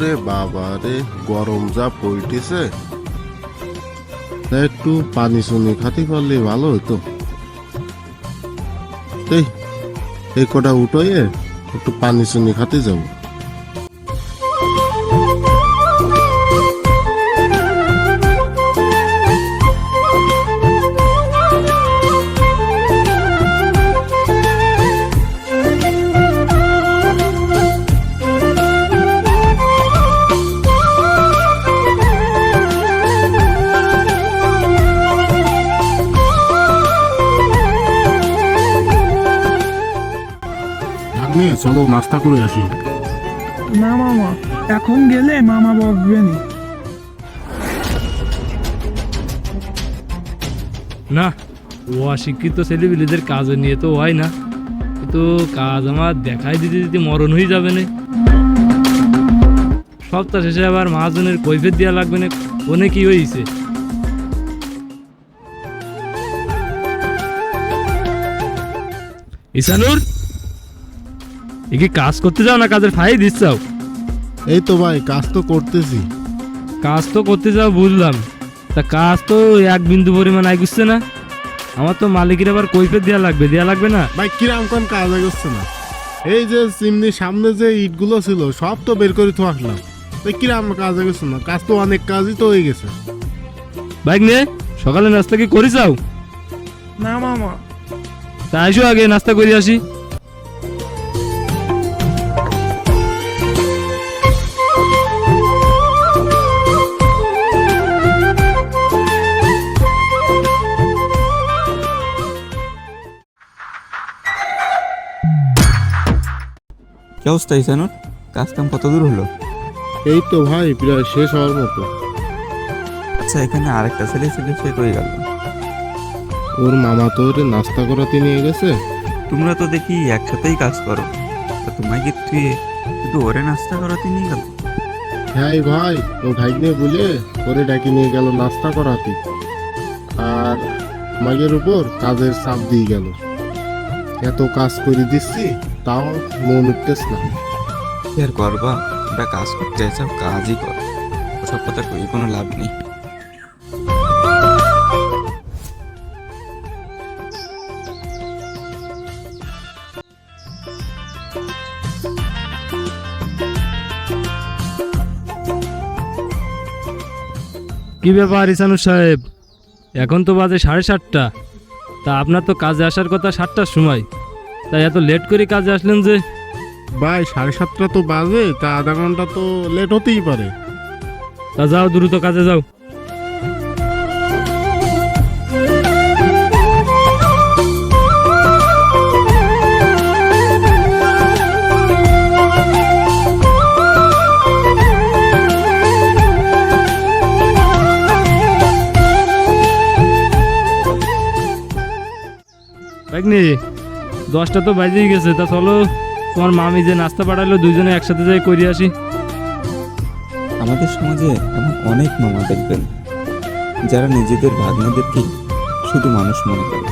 রাতে গরম যা পড়তেছে একটু পানি শুনি খাতে পারলে ভালো হতো এই কটা উঠোয়ে, একটু পানি শুনি খাতে যাব। চলো নাস্তা করে আসি। না মামা এখন গেলে মামা বকবেনি না ও অশিক্ষিত ছেলেপিলেদের কাজ নিয়ে তো হয় না। তো কাজ আমার দেখাই দিতে দিতে মরণ হয়ে যাবে না। সপ্তাহ শেষে আবার মহাজনের কৈফের দেওয়া লাগবে না ওনে কি হয়েছে ইসানুর? এ কি কাজ করতে যাও না কাজের ফাই দিচ্ছাও এই তো ভাই কাজ তো করতেছি। কাজ তো করতে যাও বুঝলাম। তা কাজ তো এক বিন্দু পরিমাণ আই গুছছে না। আমার তো মালিকের আবার কৈফের দেওয়া লাগবে দেওয়া লাগবে না। ভাই কিরাম কোন কাজ করছে না। এই যে চিমনির সামনে যে ইটগুলো ছিল সব তো বের করে তো আসলাম। তো কিরাম কাজ করছে না? কাজ তো অনেক কাজই তো হয়ে গেছে। বাইক নে সকালে নাস্তা কি করি যাও? না মামা। তা আসো আগে নাস্তা করে আসি। অবস্থা ইসানুর কাজ কাম কত দূর হলো? এই তো ভাই প্রায় শেষ হওয়ার মতো। আচ্ছা এখানে আরেকটা ছেলে ছিল সে কই গেল? ওর মামা তো ওরে নাস্তা করাতে নিয়ে গেছে। তোমরা তো দেখি একসাথেই কাজ করো। তা তোমাকে তুই শুধু ওরে নাস্তা করাতে নিয়ে গেল? হ্যাঁ ভাই ও ভাইকে বলে ওরে ডাকি নিয়ে গেল নাস্তা করাতে। আর মাগের উপর কাজের চাপ দিয়ে গেল। এত কাজ করে দিচ্ছি তাও মন উঠতেছ না। কি আর করবা ওরা কাজ করতে চাও কাজই কর। ওসব কথা কই কোনো লাভ নেই। কি ব্যাপার ইসানুর সাহেব? এখন তো বাজে সাড়ে সাতটা। তা আপনার তো কাজে আসার কথা সাতটার সময়। তাই এত লেট করে কাজে আসলেন যে। ভাই সাড়ে সাতটা তো বাজে তা আধা ঘণ্টা তো লেট হতেই পারে। তা যাও দ্রুত কাজে যাও। ভাগ্নি দশটা তো বাজেই গেছে, তা চলো, তোমার মামি যে নাস্তা পাঠালো দুইজনে একসাথে যাই করে আসি। আমাদের সমাজে এমন অনেক মামা দেখবেন, যারা নিজেদের ভাগ্নেদেরকে শুধু মানুষ মনে করে,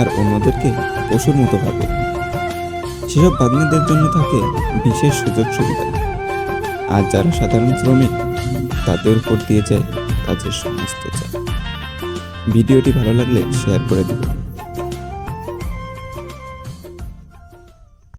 আর অন্যদেরকে পশুর মতো ভাবে। সেসব ভাগ্নেদের জন্য থাকে বিশেষ সুযোগ সুবিধা। আর যারা সাধারণ শ্রমিক, তাদের উপর দিয়ে যায় কাজের সমস্ত চাপ। ভিডিওটি ভালো লাগলে শেয়ার করে দিবেন।